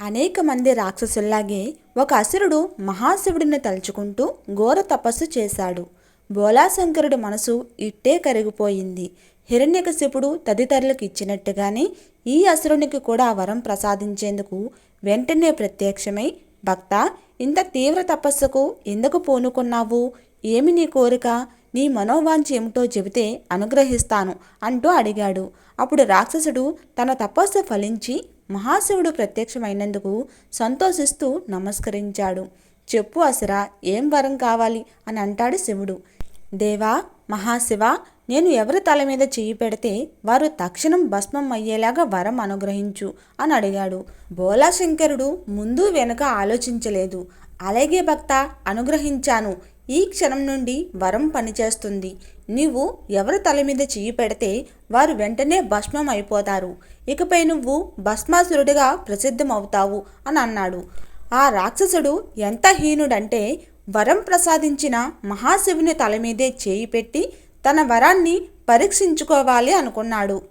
అనేక మంది రాక్షసుల్లాగే ఒక అసురుడు మహాశివుడిని తలుచుకుంటూ ఘోర తపస్సు చేశాడు. బోలాశంకరుడి మనసు ఇట్టే కరిగిపోయింది. హిరణ్యకశిపుడు తదితరులకు ఇచ్చినట్టుగానే ఈ అసురునికి కూడా వరం ప్రసాదించేందుకు వెంటనే ప్రత్యక్షమై భక్త ఇంత తీవ్ర తపస్సుకు ఎందుకు పూనుకున్నావు? ఏమి నీ కోరిక? నీ మనోవాంఛ ఏమిటో చెబితే అనుగ్రహిస్తాను అంటూ అడిగాడు. అప్పుడు రాక్షసుడు తన తపస్సు ఫలించి మహాశివుడు ప్రత్యక్షమైనందుకు సంతోషిస్తూ నమస్కరించాడు. చెప్పు అసరా ఏం వరం కావాలి? అని అంటాడు శివుడు. దేవా మహాశివ నేను ఎవరి తల మీద చెయ్యి పెడితే వారు తక్షణం భస్మం అయ్యేలాగా వరం అనుగ్రహించు అని అడిగాడు. బోలాశంకరుడు ముందు వెనుక ఆలోచించలేదు. అలాగే భక్త అనుగ్రహించాను. ఈ క్షణం నుండి వరం పనిచేస్తుంది. నీవు ఎవరి తల మీద చెయ్యి పెడితే వారు వెంటనే భస్మం అయిపోతారు. ఇకపై నువ్వు భస్మాసురుడిగా ప్రసిద్ధమవుతావు అని అన్నాడు. ఆ రాక్షసుడు ఎంత హీనుడంటే వరం ప్రసాదించిన మహాశివుని తల మీదే చేయి పెట్టి తన వరాన్ని పరీక్షించుకోవాలి అనుకున్నాడు.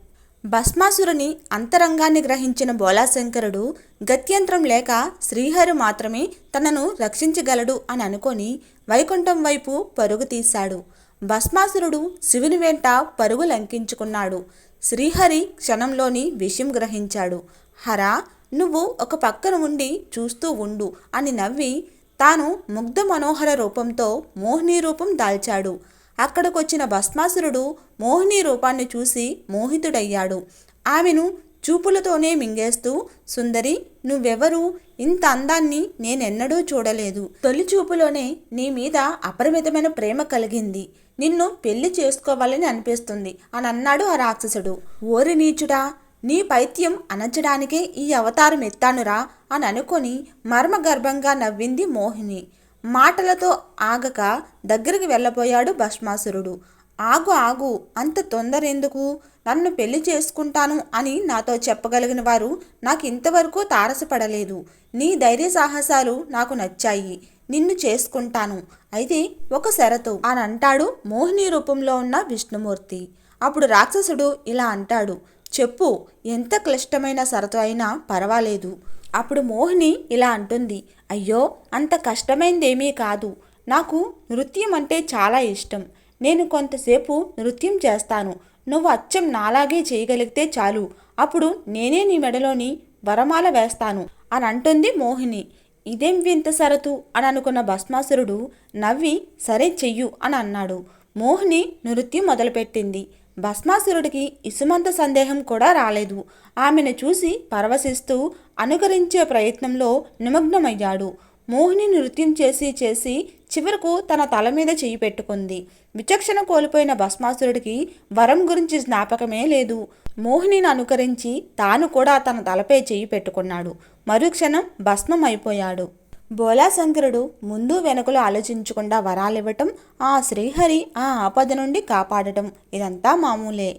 భస్మాసురుని అంతరంగాన్ని గ్రహించిన బోలాశంకరుడు గత్యంతరం లేక శ్రీహరి మాత్రమే తనను రక్షించగలడు అని అనుకొని వైకుంఠం వైపు పరుగు తీశాడు. భస్మాసురుడు శివుని వెంట పరుగు లంకించుకున్నాడు. శ్రీహరి క్షణంలోని విషయం గ్రహించాడు. హరా నువ్వు ఒక పక్కన ఉండి చూస్తూ ఉండు అని నవ్వి తాను ముగ్ధ మనోహర రూపంతో మోహిని రూపం దాల్చాడు. అక్కడికొచ్చిన భస్మాసురుడు మోహిని రూపాన్ని చూసి మోహితుడయ్యాడు. ఆమెను చూపులతోనే మింగేస్తూ సుందరి నువ్వెవరు? ఇంత అందాన్ని నేనెన్నడూ చూడలేదు. తొలి చూపులోనే నీ మీద అపరిమితమైన ప్రేమ కలిగింది. నిన్ను పెళ్ళి చేసుకోవాలని అనిపిస్తుంది అని అన్నాడు ఆ రాక్షసుడు. ఓరి నీచుడా నీ పైత్యం అనచడానికే ఈ అవతారం ఎత్తానురా అని అనుకొని మర్మగర్భంగా నవ్వింది మోహిని. మాటలతో ఆగక దగ్గరికి వెళ్ళబోయాడు భస్మాసురుడు. ఆగు ఆగు అంత తొందర ఎందుకు నన్ను పెళ్ళి చేసుకుంటాను అని నాతో చెప్పగలిగిన వారు నాకు ఇంతవరకు తారసపడలేదు. నీ ధైర్య సాహసాలు నాకు నచ్చాయి. నిన్ను చేసుకుంటాను. అయితే ఒక షరతు అని అంటాడు మోహిని రూపంలో ఉన్న విష్ణుమూర్తి. అప్పుడు రాక్షసుడు ఇలా అంటాడు. చెప్పు ఎంత క్లిష్టమైన షరతు అయినా పర్వాలేదు. అప్పుడు మోహిని ఇలా అంటుంది అయ్యో అంత కష్టమైందేమీ కాదు. నాకు నృత్యం అంటే చాలా ఇష్టం. నేను కొంతసేపు నృత్యం చేస్తాను. నువ్వు అచ్చం నాలాగే చేయగలిగితే చాలు. అప్పుడు నేనే నీ మెడలోని వరమాల వేస్తాను అని అంటుంది మోహిని. ఇదేం వింత సరతు అని అనుకున్న భస్మాసురుడు నవ్వి సరే చెయ్యు అని అన్నాడు. మోహిని నృత్యం మొదలుపెట్టింది. భస్మాసురుడికి ఇసుమంత సందేహం కూడా రాలేదు. ఆమెను చూసి పరవశిస్తూ అనుకరించే ప్రయత్నంలో నిమగ్నమయ్యాడు. మోహిని నృత్యం చేసి చేసి చివరకు తన తల మీద చేయి పెట్టుకుంది. విచక్షణ కోల్పోయిన భస్మాసురుడికి వరం గురించి జ్ఞాపకమే లేదు. మోహినిని అనుకరించి తాను కూడా తన తలపై చేయి పెట్టుకున్నాడు. మరుక్షణం భస్మం అయిపోయాడు బోలాశంకరుడు ముందు వెనుకలు ఆలోచించకుండా వరాలివ్వటం ఆ శ్రీహరి ఆ ఆపద నుండి కాపాడటం ఇదంతా మామూలే.